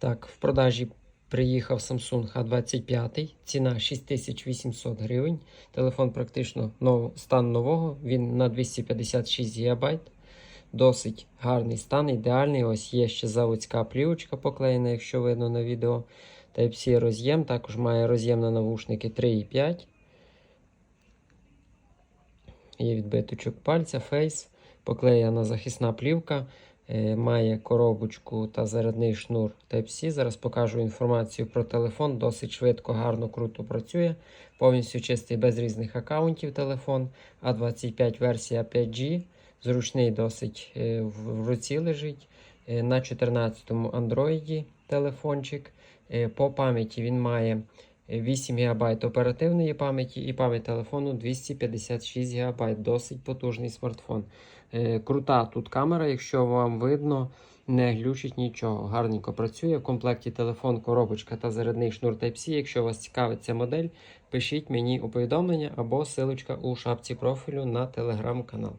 Так, в продажі приїхав Samsung A25, ціна 6800 гривень. Телефон практично нов, стан нового, він на 256 ГБ. Досить гарний стан, ідеальний. Ось є ще заводська плівочка поклеєна, якщо видно на відео. Type-C роз'єм, також має роз'єм на навушники 3,5. Є відбиточок пальця, фейс, поклеєна захисна плівка. Е, Має коробочку та зарядний шнур Type-C. Зараз покажу інформацію про телефон. Досить швидко, гарно, круто працює. Повністю чистий без різних аккаунтів телефон. А25 версія 5G. Зручний досить е, в руці лежить. Е, На 14-му Android телефончик. По пам'яті він має 8 ГБ оперативної пам'яті і пам'ять телефону 256 ГБ. Досить потужний смартфон. Е, Крута тут камера, якщо вам видно, не глючить нічого. Гарненько працює. В комплекті телефон, коробочка та зарядний шнур Type-C. Якщо вас цікавить ця модель, пишіть мені у повідомлення або силочка у шапці профілю на телеграм-канал.